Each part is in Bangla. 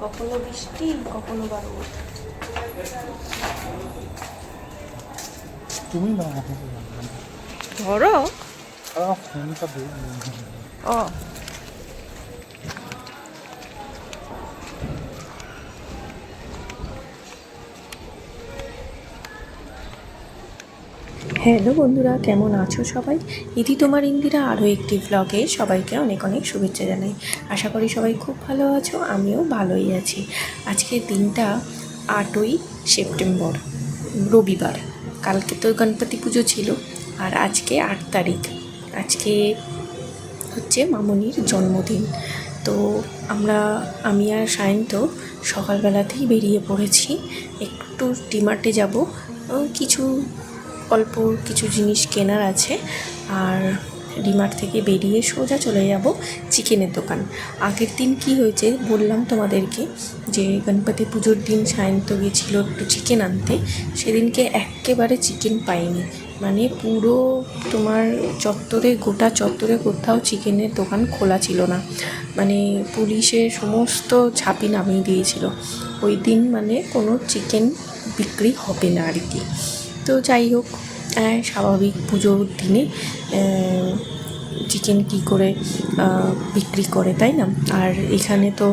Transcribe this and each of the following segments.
কখনো বৃষ্টি কখনো বা রোদ। তুমি ধরো। ও। হ্যালো বন্ধুরা, কেমন আছো সবাই? ইতি তোমার ইন্দিরা আরও একটি ব্লগে সবাইকে অনেক অনেক শুভেচ্ছা জানাই। আশা করি সবাই খুব ভালো আছো, আমিও ভালোই আছি। আজকের দিনটা আটই সেপ্টেম্বর, রবিবার। কালকে তো গণপতি পুজো ছিল, আর আজকে আট তারিখ। আজকে হচ্ছে মামনির জন্মদিন। তো আমরা, আমি আর সায়ন্ত সকালবেলাতেই বেরিয়ে পড়েছি। একটু ডিমার্টে যাব। কিছু অল্প কিছু জিনিস কেনার আছে। আর ডিমার্ট থেকে বেরিয়ে সোজা চলে যাব চিকেনের দোকান। আগের দিন কি হয়েছে বললাম তোমাদেরকে যে গণপতি পুজোর দিন সায়ন্ত গেছিল একটু চিকেন আনতে। সেদিনকে একেবারে চিকেন পাইনি। মানে পুরো তোমার চত্বরে, গোটা চত্বরে কোথাও চিকেনের দোকান খোলা ছিল না। মানে পুলিশে সমস্ত ছাপি নামিয়ে দিয়েছিল। ওই দিন মানে কোনো চিকেন বিক্রি হবে না আর কি। তো যাই হোক স্বাভাবিক পুজোর দিনে চিকেন কী করে বিক্রি করে, তাই না? আর এখানে তো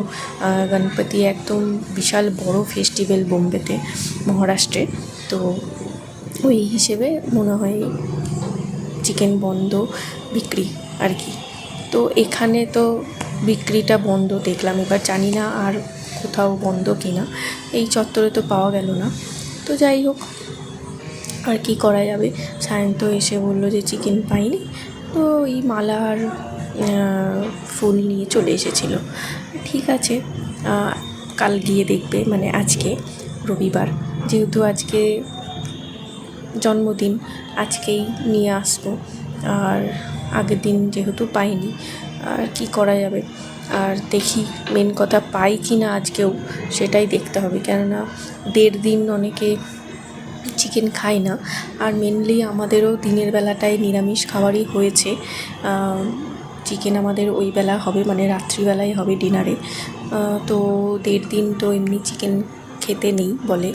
গণপতি একদম বিশাল বড় ফেস্টিভ্যাল বোম্বেতে, মহারাষ্ট্রে। তো ওই হিসেবে মনে হয় চিকেন বন্ধ বিক্রি আর কি। তো এখানে তো বিক্রিটা বন্ধ, দেখলাম এবার জানি না আর কোথাও বন্ধ কিনা, এই চত্বরে তো পাওয়া গেল না। তো যাই হোক আর কি করা যাবে? সায়ন্ত এসে বলল যে চিকেন পাইনি। তো এই মালার ফুল নিয়ে চলে এসেছিল। ঠিক আছে কাল গিয়ে দেখবে মানে আজকে, রবিবার। যেহেতু আজকে জন্মদিন, আজকেই নিয়ে আসব। আর আগের দিন যেহেতু পাইনি, আর কি করা যাবে? আর দেখি মেন কথা পাই কি না আজকেও, সেটাই দেখতে হবে। কেননা দেড় দিন অনেকে চিকেন খায় না। আর মেনলি আমাদেরও দিনের বেলাটায় নিরামিষ খাবারই হয়েছে। চিকেন আমাদের ওই বেলা হবে মানে রাত্রিবেলায় হবে ডিনারে তো দেড় দিন তো এমনি চিকেন খেতে নেই বলে।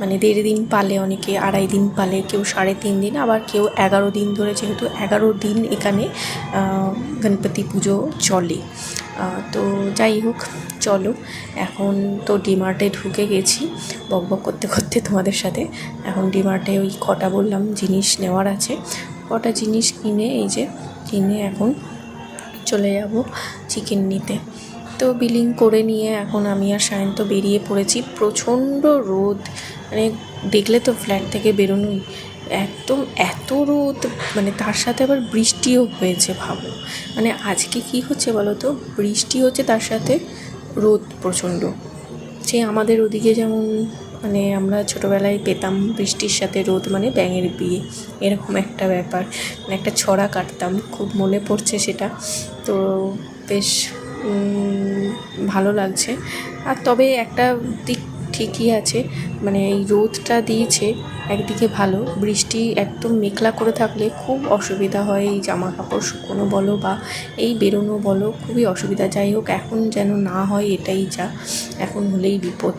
মানে দেড় দিন পালে অনেকে, আড়াই দিন পালে, কেউ সাড়ে তিন দিন, আবার কেউ এগারো দিন ধরে যেহেতু এগারো দিন এখানে গণপতি পুজো চলে। তো যাই হোক, চলো। এখন তো ডিমার্টে ঢুকে গেছি, বক বক করতে করতে তোমাদের সাথে। এখন ডিমার্টে ওই কটা বললাম জিনিস নেওয়ার আছে। কটা জিনিস কিনে, এই যে কিনে এখন চলে যাব চিকেন নিতে। তো বিলিং করে নিয়ে এখন আমি আর সায়ন্ত বেরিয়ে পড়েছি। প্রচণ্ড রোদ মানে দেখলে তো ফ্ল্যাট থেকে বেরোনোই। একদম এত রোদ মানে তার সাথে আবার বৃষ্টিও হয়েছে, ভাবো। মানে আজকে কি হচ্ছে বলো তো? বৃষ্টি হচ্ছে তার সাথে রোদ প্রচণ্ড। যে আমাদের ওদিকে যেমন মানে আমরা ছোটোবেলায় পেতাম বৃষ্টির সাথে রোদ মানে ব্যাঙের বিয়ে। এরকম একটা ব্যাপার। মানে একটা ছড়া কাটতাম, খুব মনে পড়ছে সেটা। তো বেশ ভালো লাগছে। আর তবে একটা দিক ঠিকই আছে। মানে এই রোদটা দিয়েছে একদিকে ভালো, বৃষ্টি একদম মেঘলা করে থাকলে খুব অসুবিধা হয় এই জামা কাপড় শুকোনো বলো বা এই বেরোনো বলো, খুবই অসুবিধা। যাই হোক, এখন যেন না হয় এটাই যা, এখন হলেই বিপদ।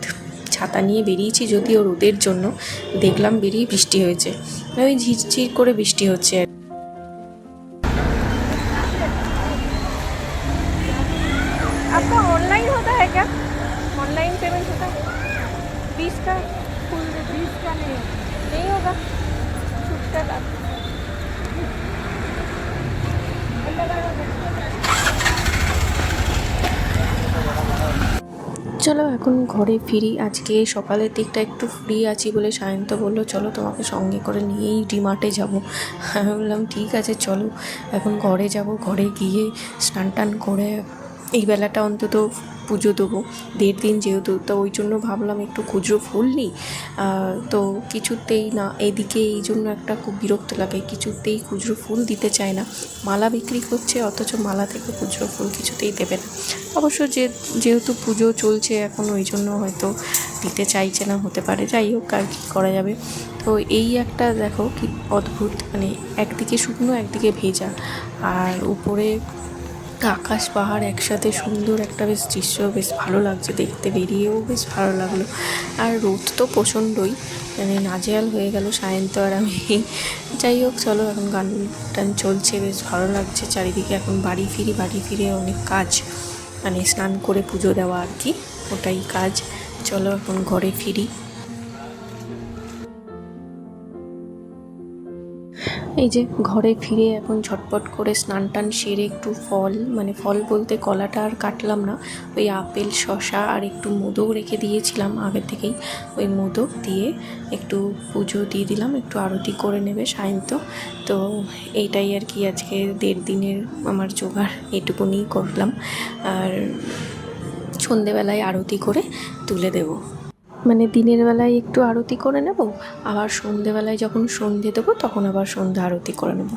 ছাতা নিয়ে বেরিয়েছি যদিও রোদের জন্য, দেখলাম বেরিয়ে বৃষ্টি হয়েছে। ওই ঝিরঝির করে বৃষ্টি হচ্ছে আর চলো এখন ঘরে ফিরি। আজকে সকালের দিকটা একটু ফ্রি আছি বলে সায়ন্ত বলল, চলো তোমাকে সঙ্গে করে নিয়েই ডিমার্টে যাব। আমি বললাম, ঠিক আছে, চলো। এখন ঘরে যাব। ঘরে গিয়ে স্নান টান করে এই বেলাটা অন্তত পুজো দেবো। দেড় দিন যেহেতু, তো ওই জন্য ভাবলাম একটু খুচরো ফুল নিই। তো কিছুতেই না, এদিকে এই জন্য একটা খুব বিরক্ত লাগে। কিছুতেই খুচরো ফুল দিতে চায় না। মালা বিক্রি করছে, অথচ মালা থেকে খুচরো ফুল কিছুতেই দেবে না। অবশ্য যে, যেহেতু পুজো চলছে এখন, ওই জন্য হয়তো দিতে চাইছে না, হতে পারে। যাই হোক, আর কী করা যাবে। তো এই একটা দেখো কি অদ্ভুত মানে একদিকে শুকনো, একদিকে ভেজা। আর উপরে আকাশ পাহাড় একসাথে সুন্দর একটা বেশ দৃশ্য, বেশ ভালো লাগছে দেখতে, বেরিয়েও বেশ ভালো লাগল। আর রোদ তো প্রচণ্ডই মানে নাজেহাল হয়ে গেল সায়ন্ত আর আমি। যাই হোক, চলো এখন গান টান চলছে, বেশ ভালো লাগছে চারিদিকে। এখন বাড়ি ফিরি, বাড়ি ফিরে অনেক কাজ মানে স্নান করে পুজো দেওয়া আর কি, ওটাই কাজ। চলো এখন ঘরে ফিরি। এই যে ঘরে ফিরে এখন ঝটপট করে স্নান টান সেরে একটু ফল মানে ফল বলতে কলাটা আর কাটলাম না, ওই আপেল শশা আর একটু মোদক রেখে দিয়েছিলাম আগে থেকেই। ওই মোদক দিয়ে একটু পুজো দিয়ে দিলাম, একটু আরতি করে নেবে সায়ন্ত। তো এইটাই আর কি আজকে দেড় দিনের আমার জোগাড় এটুকুনি করলাম। আর সন্ধেবেলায় আরতি করে তুলে দেবো। মানে দিনের বেলায় একটু আরতি করে নেব, আবার সন্ধেবেলায় যখন সন্ধে দেবো তখন আবার সন্ধ্যা আরতি করে নেব।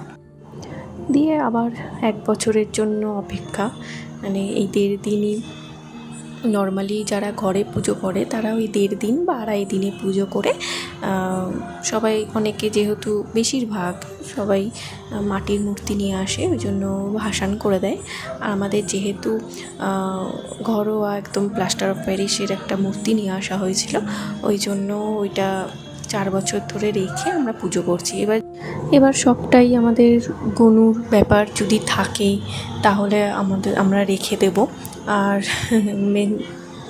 দিয়ে আবার এক বছরের জন্য অপেক্ষা মানে এই দেড় দিনই নর্মালি যারা ঘরে পুজো করে, তারা ওই দেড় দিন বা আড়াই দিনে পুজো করে। সবাই অনেকে যেহেতু বেশিরভাগ সবাই মাটির মূর্তি নিয়ে আসে, ওই জন্য ভাসান করে দেয়। আর আমাদের যেহেতু ঘরোয়া একদম প্লাস্টার অফ প্যারিসের একটা মূর্তি নিয়ে আসা হয়েছিল, ওই জন্য ওইটা চার বছর ধরে রেখে আমরা পুজো করছি। এবার এবার সবটাই আমাদের গনুর ব্যাপার যদি থাকে, তাহলে আমাদের, আমরা রেখে দেব। আর মেন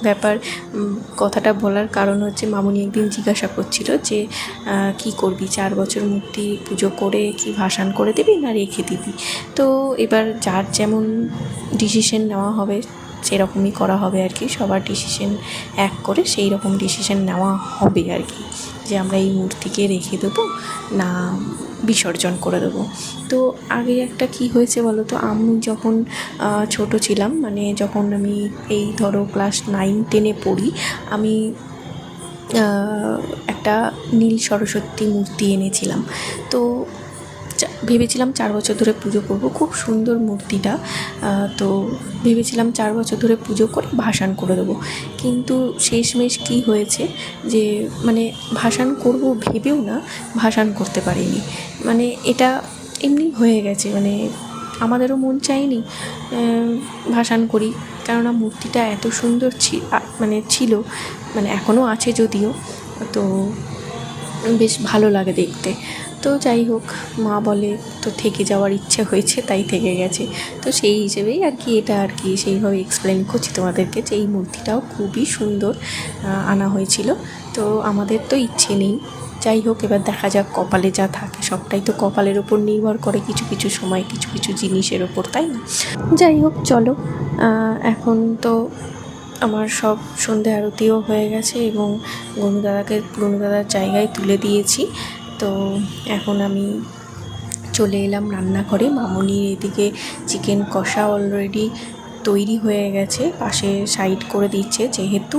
ব্যাপার কথাটা বলার কারণ হচ্ছে মামুনি একদিন জিজ্ঞাসা করছিল যে কি করবি? চার বছর মূর্তি পুজো করে কি ভাসান করে দিবি না রেখে দিবি? তো এবার যার যেমন ডিসিশন নেওয়া হবে, সেরকমই করা হবে আর কি। সবার ডিসিশন এক করে সেই রকম ডিসিশন নেওয়া হবে আর কি। যে আমরা এই মূর্তিকে রেখে দেবো না বিসর্জন করে দেবো। তো আগে একটা কি হয়েছে বলো তো? আমি যখন ছোট ছিলাম মানে যখন আমি এই ধরো ক্লাস নাইন টেনে পড়ি, আমি একটা নীল সরস্বতী মূর্তি এনেছিলাম। তো ভেবেছিলাম চার বছর ধরে পুজো করব। খুব সুন্দর মূর্তিটা। তো ভেবেছিলাম চার বছর ধরে পুজো করে ভাসান করে দেবো। কিন্তু শেষমেশ কী হয়েছে যে মানে ভাসান করব ভেবেও না, ভাসান করতে পারিনি। মানে এটা এমনি হয়ে গেছে মানে আমাদেরও মন চায়নি ভাসান করি। কেননা মূর্তিটা এত সুন্দর মানে ছিল মানে এখনও আছে যদিও, তো বেশ ভালো লাগে দেখতে। তো যাই হোক, মা বলে, তো থেকে যাওয়ার ইচ্ছে হয়েছে, তাই থেকে গেছে। তো সেই হিসেবেই আর কি এটা আর কি সেইভাবে এক্সপ্লেন করছি তোমাদেরকে যে এই মূর্তিটাও খুবই সুন্দর আনা হয়েছিল। তো আমাদের তো ইচ্ছে নেই। যাই হোক, এবার দেখা যাক কপালে যা থাকে, সবটাই তো কপালের ওপর নির্ভর করে কিছু কিছু সময়, কিছু কিছু জিনিসের ওপর তাই না? যাই হোক, চলো এখন তো আমার সব সন্ধে আরতিও হয়ে গেছে এবং গনুদাদাকে, গনুদাদার জায়গায় তুলে দিয়েছি। তো এখন আমি চলে এলাম রান্নাঘরে। মামুনির এদিকে চিকেন কষা অলরেডি তৈরি হয়ে গেছে পাশে সাইড করে দিচ্ছে। যেহেতু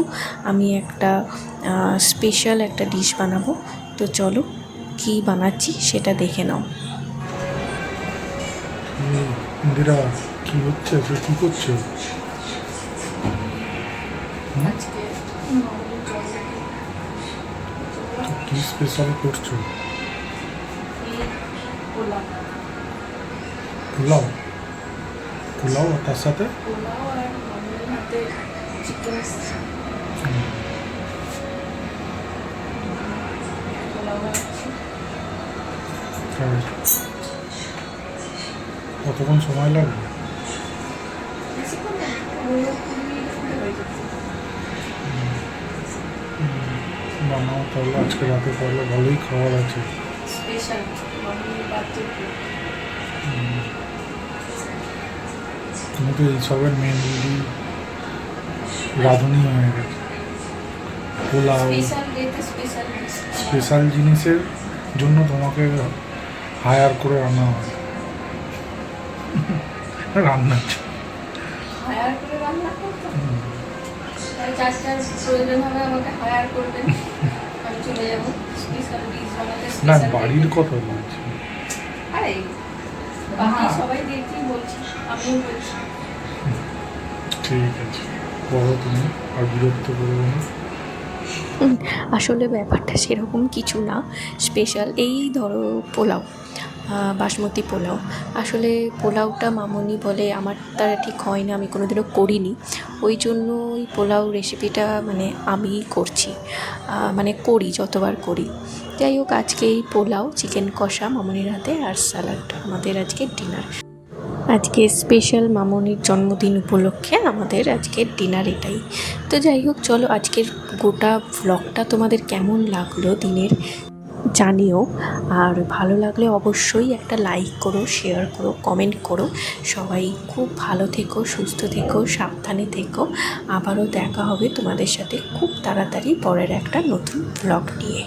আমি একটা স্পেশাল একটা ডিশ বানাবো তো চলো কী বানাচ্ছি সেটা দেখে নাও। ইন্দিরা কি হচ্ছে? তুই কি করছ? কি স্পেশাল করছ? পোলাও। পোলাও? তার সাথে? আর কতক্ষণ সময় লাগবে? বানাও তাহলে আজকে রাতে তাহলে ভালোই খাবার আছে। স্পেশাল তুমি তো এইসবের মেনলি রাঁধুনি হয়ে গেছে। পোলাও স্পেশাল জিনিসের জন্য তোমাকে হায়ার করে আনা হয়। রান্নার জন্য। হায়ার করে রান্না করতে? তাহলে যার যার প্রয়োজন হবে আমাকে হায়ার করবেন আমি চলে যাব। স্পেশাল না বাড়ির কত কথা বলছি। আরে বাকি সবাই দেখছি বলছি আমিও বলছি। ঠিক আছে বলো তুমি আর বিরক্ত করব না। আসলে ব্যাপারটা সেরকম কিছু না স্পেশাল এই ধরো পোলাও। বাসমতি পোলাও। আসলে পোলাওটা মামনি বলে, আমার তারা ঠিক হয় না, আমি কোনোদিনও করিনি। ওই জন্য ওই পোলাও রেসিপিটা মানে আমিই করছি মানে করি, যতবার করি। যাই হোক, আজকে এই পোলাও চিকেন কষা, মামনির হাতে আর স্যালাড আমাদের আজকে ডিনার আজকে স্পেশাল মামনির জন্মদিন উপলক্ষে আমাদের আজকের ডিনার এটাই। তো যাই হোক, চলো আজকের গোটা ভ্লগটা তোমাদের কেমন লাগল দিনের? জানিও। আর ভালো লাগলে অবশ্যই একটা লাইক করো শেয়ার করো কমেন্ট করো। সবাই খুব ভালো থেকো, সুস্থ থেকো, সাবধানে থেকো। আবারও দেখা হবে তোমাদের সাথে খুব তাড়াতাড়ি পরের একটা নতুন ব্লগ নিয়ে।